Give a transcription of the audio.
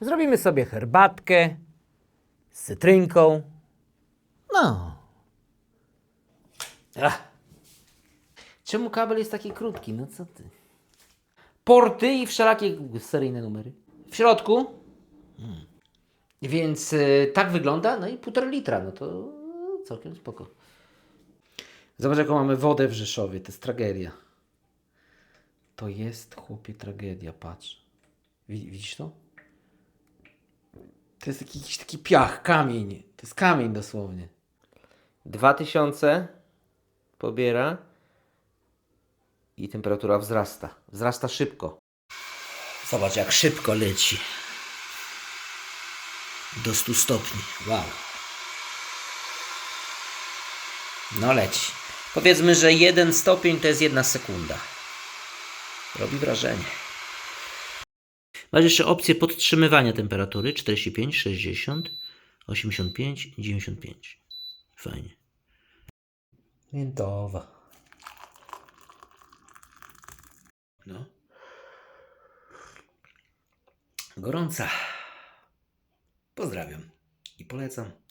Zrobimy sobie herbatkę z cytrynką. No. Ach. Czemu kabel jest taki krótki? No co ty? Porty i wszelakie seryjne numery. W środku. Hmm. Więc y, tak wygląda. No i półtora litra. No to całkiem spoko. Zobacz jaką mamy wodę w Rzeszowie. To jest tragedia. To jest, chłopie, tragedia. Patrz. Wi- Widzisz to? To jest taki, jakiś taki piach, kamień. To jest kamień dosłownie. 2000 pobiera i temperatura wzrasta. Wzrasta szybko. Zobacz, jak szybko leci. Do 100 stopni. Wow. No leci. Powiedzmy, że jeden stopień to jest jedna sekunda. Robi wrażenie. Masz jeszcze opcję podtrzymywania temperatury 45, 60, 85, 95. Fajnie. Miętowa. No. Gorąca. Pozdrawiam i polecam.